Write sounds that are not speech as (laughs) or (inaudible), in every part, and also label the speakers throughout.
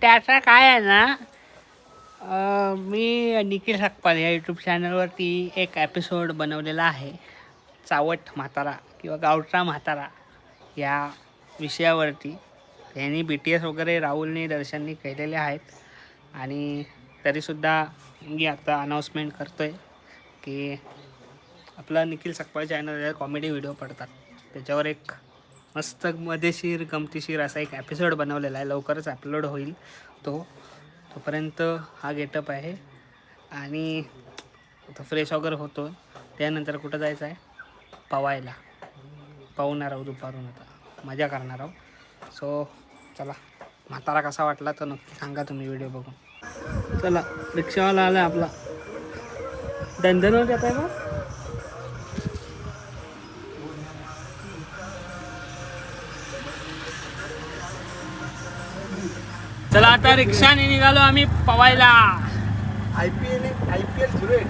Speaker 1: त्याचा काय आहे ना मी निखिल सकपाल या यूट्यूब चॅनलवरती एक एपिसोड बनवलेला आहे चावट म्हातारा किंवा गावचा म्हातारा. या विषयावरती. यांनी बी टी एस वगैरे राहुलने दर्शननी केलेले आहेत. आणि तरीसुद्धा मी आता अनाऊन्समेंट करतो आहे की आपला Nikhil Sakpal channel comedy video पडतात. त्याच्यावर एक मस्त मजेशीर गमतीशीर असा एक एपिसोड बनवलेला आहे. लवकरच अपलोड होईल तो. तोपर्यंत हा गेटअप आहे. आणि तो फ्रेश वगैरे होतो त्यानंतर कुठं जायचं आहे? पवायला. पाहणार आहोत दुपारून आता. मजा करणार आहोत सो चला. म्हातारा कसा वाटला तर नक्की सांगा तुम्ही व्हिडिओ बघून. चला रिक्षावाला आला आपला. दंदनवर जात आहे का? चला आता रिक्षाने निघालो आम्ही पवायला.
Speaker 2: I P L I P L zero eight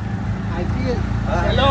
Speaker 2: I P L
Speaker 1: hello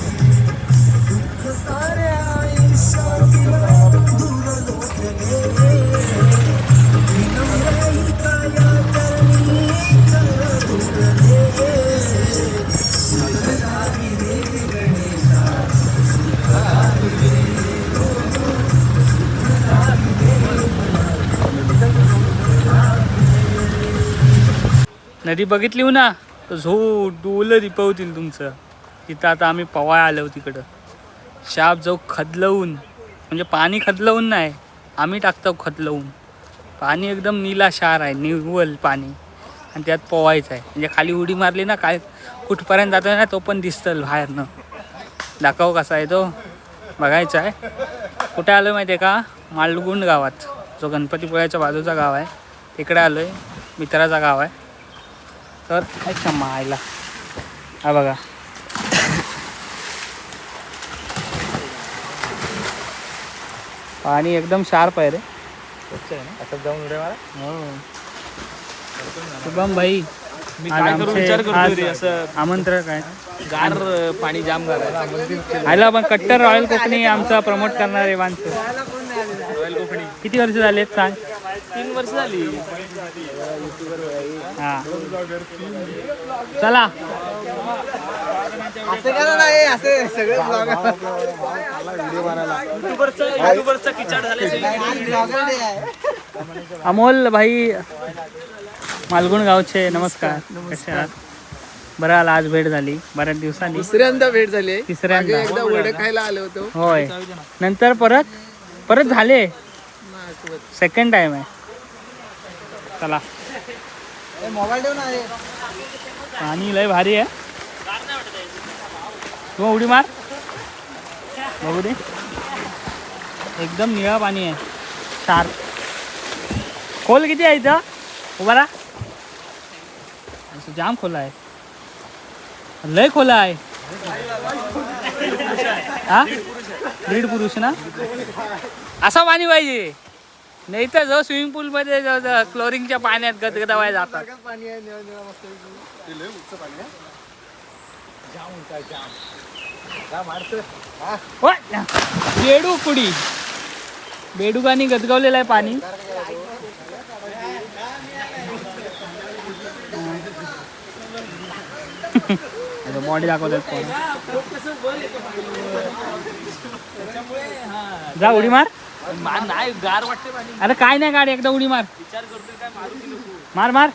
Speaker 1: कधी बघितली हो ना? तर झो डोलं रिपवतील तुमचं. तिथं आता आम्ही पवाय आलो तिकडं. शाप जाऊ खदलवून. म्हणजे पाणी खदलवून नाही. आम्ही टाकतो खदलवून. पाणी एकदम निला शार आहे निव्वल पाणी. आणि त्यात पोवायचं आहे. म्हणजे खाली उडी मारली ना काय कुठपर्यंत जातो ना तो पण दिसतं बाहेरनं. दाखव कसा आहे तो. बघायचा आहे. कुठे आलो माहिती आहे का? मालगुंड गावात. जो गणपतीपुळ्याच्या बाजूचा गाव आहे. तिकडे आलो आहे मित्राचा गाव आहे. तर अच्छा मायला. हा बघा. पाणी एकदम शार्प आहे रे.
Speaker 2: आता जाऊन उड्या मारा.
Speaker 1: हो शुभम भाई
Speaker 2: मी काय करू? विचार रे असं
Speaker 1: आमंत्रक आहे
Speaker 2: गार पाणी जाम झालं
Speaker 1: आयला पण कट्टर रॉयल कोकणी आमचा प्रमोट करणारे माणसं
Speaker 2: रॉयल कोकणी.
Speaker 1: किती वर्ष झालेत सांग?
Speaker 2: तीन वर्ष झाली.
Speaker 1: हा. चला.
Speaker 2: असं करा ना हे असं सगळे व्हिडिओ मारायला युट्यूबरचं युट्यूबरचं किचाड झाले.
Speaker 1: अमोल भाई मालगुण गावचे नमस्कार. कसे आहात? बरं आला आज भेट झाली. बऱ्याच दिवसांनी.
Speaker 2: दुसऱ्यांदा भेट झाली
Speaker 1: तिसऱ्यांदा.
Speaker 2: एकदा वडे खायला आलो होतो.
Speaker 1: होय. नंतर परत? परत झाले. सेकंड टाइम आहे. चला.
Speaker 2: मोबाईल ठेव ना
Speaker 1: पाणी लय भारी आहे. तू उडी मार. बघू दे. एकदम निळा पाणी आहे. शार्प खोल किती आहे इथं? उभा राहा. असं जाम खोला आहे. लय खोला आहे. हा? दीड पुरुष ना? असं पाणी पाहिजे. नाही तर जो स्विमिंग पूलमध्ये क्लोरिंगच्या पाण्यात गदगदावाय जातात.
Speaker 2: पाणी आहे निळा निळा मस्त ते लय उच्च पाणी आहे. जाम उंच आहे, जाम. जाम मारतं. हा.
Speaker 1: होय. बेडू बेडुकानी गदगवलेलं आहे पाणी. बॉडी दाखवतात जा उडी मार.
Speaker 2: नाही गार वाटते पाणी
Speaker 1: अरे काय नाही गाडी एकदा उडी मार.
Speaker 2: विचार करतोय काय मारू की नको.
Speaker 1: मार मार.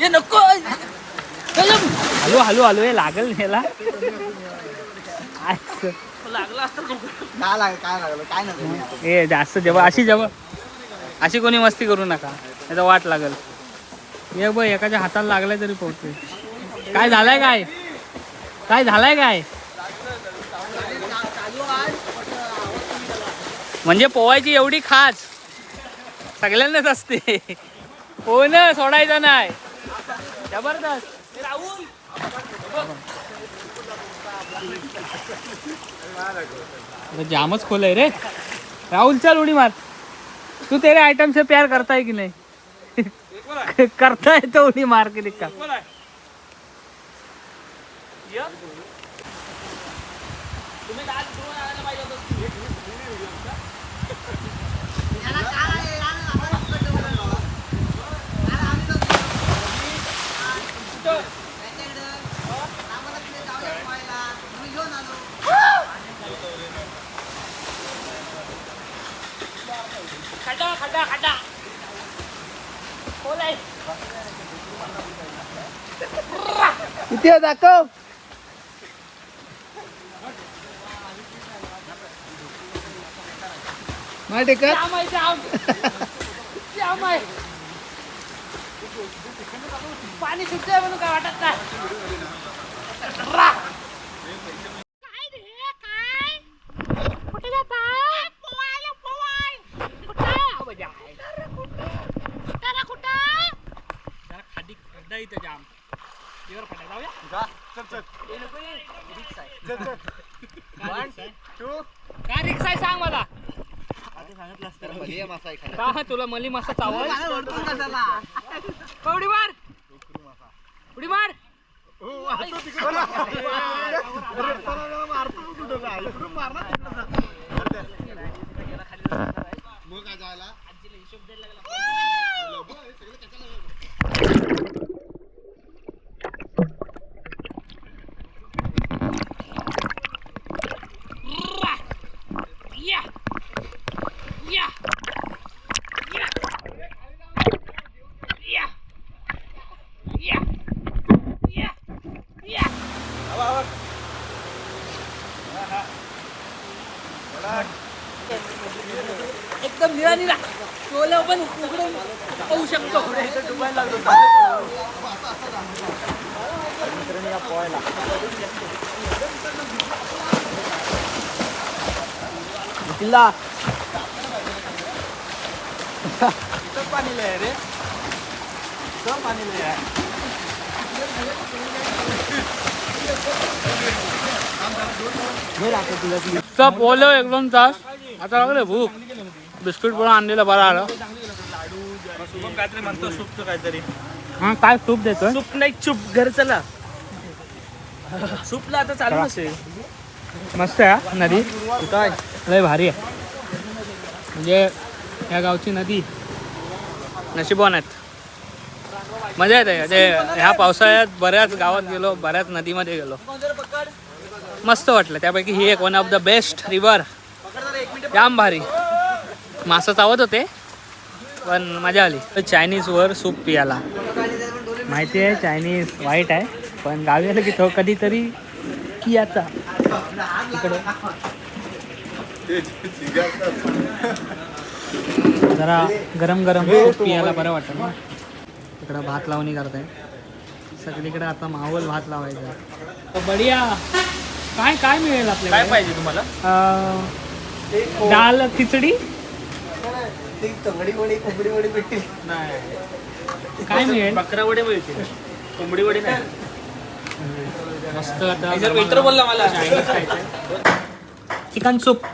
Speaker 2: ये नको.
Speaker 1: हॅलो हॅलो हॅलो हे लागल ह्याला असं.
Speaker 2: लागला
Speaker 3: काय लागलं काय नाही
Speaker 1: ए जास्त जेव्हा अशी जेव्हा अशी कोणी मस्ती करू नका. तर वाट लागल. ये बघ एकाच्या हाताला लागलाय तरी पोहोचते काय झालंय काय? काय झालंय काय? म्हणजे पोवायची एवढी खास सगळ्यांनाच असते. हो ना सोडायचं नाही. जबरदस्त. राहुल जामच खोल आहे रे. राहुल चल उडी मार. तू तेरे आयटम से प्यार करता है नाही? नहीं करता है तो उडी मार के दिखा खड्डा खड्डा खड्डा खोल आहे
Speaker 3: किती आहे दाखव. माहिती का
Speaker 1: पाणी सुटतंय म्हणून काय वाटत नाही रा.
Speaker 4: काय रे काय कुठे जाता पोवायला पोवाय कुठं
Speaker 1: जरा
Speaker 4: तारा कुठं
Speaker 1: खाली खड्डा इथं जाम इवर खड्डा जाऊया
Speaker 2: चल चल
Speaker 1: हे नको ये. काय रिक्षा आहे?
Speaker 2: टू
Speaker 1: काय रिक्षा आहे सांग मला
Speaker 3: मासा
Speaker 1: तुला मली मस्त चावल? उडी मार? उडी मार.
Speaker 2: मारतो कुठं काय इकडून मार ना तिकडं. मग काय जायला
Speaker 1: या या या या या या या एकदम निळा निळा डोलं पण पाहू शकतो.
Speaker 3: किल्ला
Speaker 2: इथं पाणी लय आहे रे. इथं पाणी लय आहे.
Speaker 3: हे दाखव तुला ती.
Speaker 1: सब ओलं एक दोन तास. आता लागले भूक. बिस्किट पण आणलेलं बरं आलं.
Speaker 2: शुभम काहीतरी म्हणतो सूपचं काहीतरी.
Speaker 1: हा काय सूप देतोय?
Speaker 2: सूप नाही चूप घर चला. सूपला आता चालू नसेल.
Speaker 1: मस्त आहे हा नदी.
Speaker 3: काय?
Speaker 1: लय भारी आहे. म्हणजे या गावची नदी नशिबवान आहेत. मजा येते ते ह्या पावसाळ्यात बऱ्याच गावात गेलो बऱ्याच नदीमध्ये गेलो. मस्त वाटलं त्यापैकी ही एक one of the best river जाम भारी. मासं चावत होते. पण मजा आली. तर चायनीजवर सूप पियाला. माहिती आहे चायनीज वाईट आहे पण गावी आलं की तो कधीतरी पियाचा. इकडे. जरा गरम गरम सूप पियाला बरं वाटतं ना. इकडं भात लावणी करताय. सगळीकडे आता मावल भात लावायचा. बढिया. काय काय मिळेल आपल्याला
Speaker 2: काय पाहिजे तुम्हाला?
Speaker 1: डाळ खिचडी?
Speaker 3: ती तंगडी वडी कोंबडी वडी भेटतील
Speaker 2: नाही.
Speaker 1: काय मिळेल?
Speaker 2: बकरा वडे मिळते कोंबडी वडी नाही.
Speaker 1: मस्त आता
Speaker 2: जर वेटर बोलला मला.
Speaker 1: Chicken soup.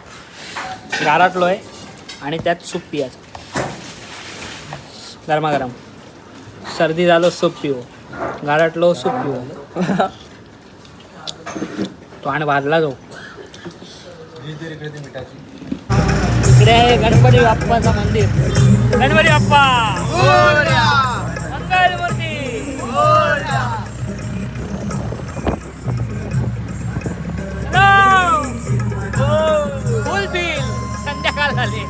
Speaker 1: गाराटलो आहे आणि त्यात सूप पियाचं. गरमागरम. सर्दी झालो सूप पिओ गाराटलो सूप पिओ तो आणि भाजला जाऊ. इकडे आहे गणपती बाप्पाचं मंदिर. गणपती बाप्पा. मंगलमूर्ती फुल फील संध्याकाळ झाली.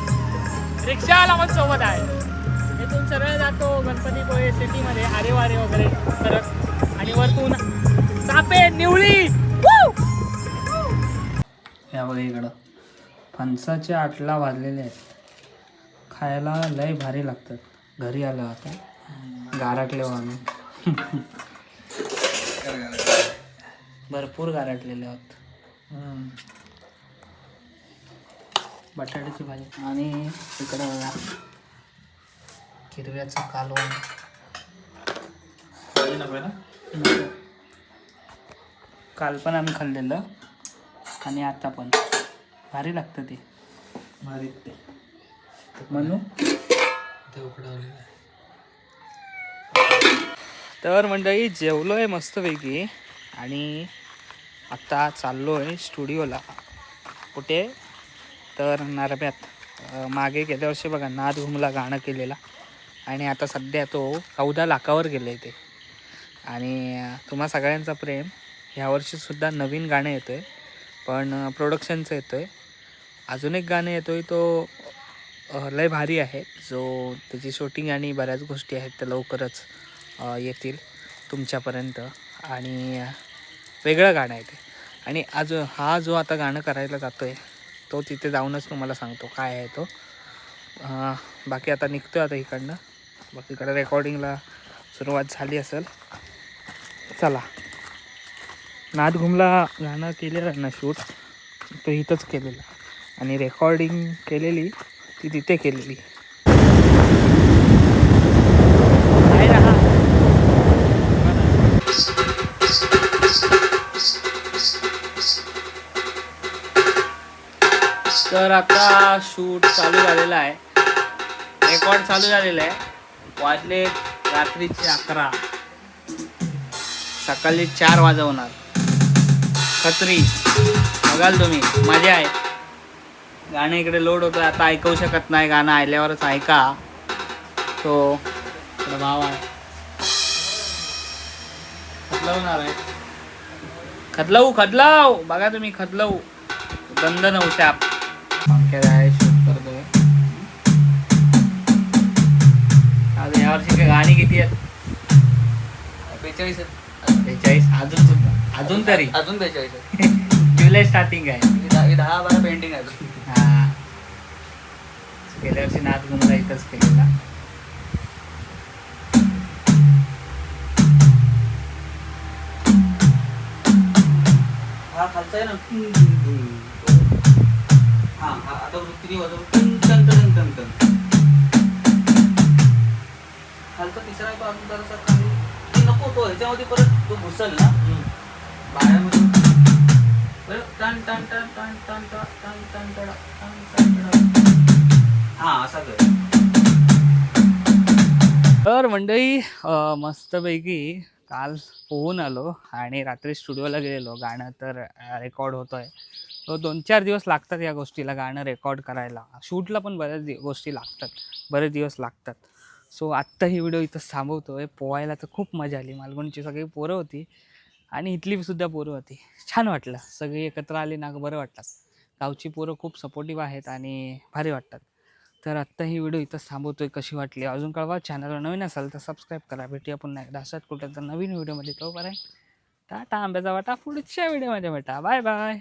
Speaker 1: रिक्षावाला पण सोबत आहे. इथून सरळ जातो गणपती गोळे सिटीमध्ये आरे वारे वगैरे करत. आणि वरतून सापे निवळी. या बघा इकडं. फणसाचे आटला भाजलेले आहेत. खायला लय भारी लागतात. घरी आलो आता. गारटले हो आम्ही. भरपूर गारटलेले आहोत. बटाट्याची भाजी.
Speaker 3: आणि इकडं बघा. हिरव्याचं कालवण.
Speaker 1: काल पण आम्ही खाल्लेलं. आणि आता पण. भारी लागतं ते.
Speaker 3: भारी. ते
Speaker 1: म्हणू
Speaker 3: ते उकडवलेलं आहे.
Speaker 1: तर मंडळी जेवलो आहे मस्तपैकी आणि आत्ता चाललो आहे स्टुडिओला. कुठे? तर नारब्यात. मागे गेल्या वर्षी बघा नाद घुमला गाणं केलेला. आणि आता सध्या तो चौदा लाखावर गेलं आहे ते. आणि तुम्हा सगळ्यांचा प्रेम ह्या वर्षीसुद्धा नवीन गाणं येतो आहे पण प्रोडक्शनचं येतो आहे अजून एक गाणं येतो आहे तो लय भारी आहे. जो त्याची शूटिंग आणि बऱ्याच गोष्टी आहेत त्या लवकरच येतील तुमच्यापर्यंत. आणि वेगळं गाणं आहे ते. आणि आज हा जो आता गाणं करायला जातो आहे तो तिथे जाऊनच तुम्हाला सांगतो काय आहे तो. बाकी आता निघतो आता इकडनं. बाकी इकडं रेकॉर्डिंगला सुरुवात झाली असेल. चला. नाद घुमला गाणं केलेलं ना शूट तो इथंच केलेलं. आणि रेकॉर्डिंग केलेली ती तिथे केलेली. आहे ना तर आता शूट चालू झालेला आहे. रेकॉर्ड चालू झालेला आहे. वाजले रात्रीचे अकरा. सकाळी चार वाजवणार. खत्री. बघाल तुम्ही. मजा आहे. गाणं इकडे लोड होतं आता ऐकवू शकत नाही. गाणं आल्यावरच ऐका. तो भाव आहे. खदलवणार आहे. खदलवू खदलव. बघा तुम्ही खदलवू. गंध आहे करतोय आज यावर्षी काय गाणी किती आहेत?
Speaker 3: बेचाळीस.
Speaker 1: बेचाळीस? अजून सुद्धा. अजून तरी.
Speaker 3: अजून बेचाळीस. (laughs)
Speaker 1: जुलै स्टार्टिंग आहे.
Speaker 3: दहा बारा पेंटिंग आहेत. Ah, so kailangan sinabi ko na lang itas kanila. Ah, kalsa yan ang ting ting ting. Ah, atau tiniw, atau ting ting ting ting ting. Kalsa tisara pa ang darasan kami. Hindi na po to, hindi parang tubusal na. Ah. Hmm. Bayan mo हा असा
Speaker 1: तर मंडळी मस्तपैकी काल पोहून आलो आणि रात्री स्टुडिओला गेलेलो. गाणं तर रेकॉर्ड होतं आहे तो दोन चार दिवस लागतात या गोष्टीला गाणं रेकॉर्ड करायला. शूटला पण बऱ्याच दि गोष्टी लागतात. बरेच दिवस लागतात. सो आत्ता ही व्हिडिओ इथं थांबवतो आहे पोहायला तर खूप मजा आली. मालवणची सगळी पोरं होती. आणि इथली सुद्धा पोरं होती. छान वाटलं. सगळी एकत्र आली ना बरं वाटतात गावची पोरं खूप सपोर्टिव्ह आहेत आणि भारी वाटतात. तर आत्ता ही व्हिडिओ इथंच थांबवतोय. कशी वाटली? अजून कळवा. चॅनलवर नवीन असाल तर सबस्क्राईब करा. भेटूया पुन्हा एकदा. असाच कुठं तर नवीन व्हिडिओमध्ये तोपर्यंत टाटा आंब्याचा वाटा. पुढच्या व्हिडिओमध्ये भेटा. Bye bye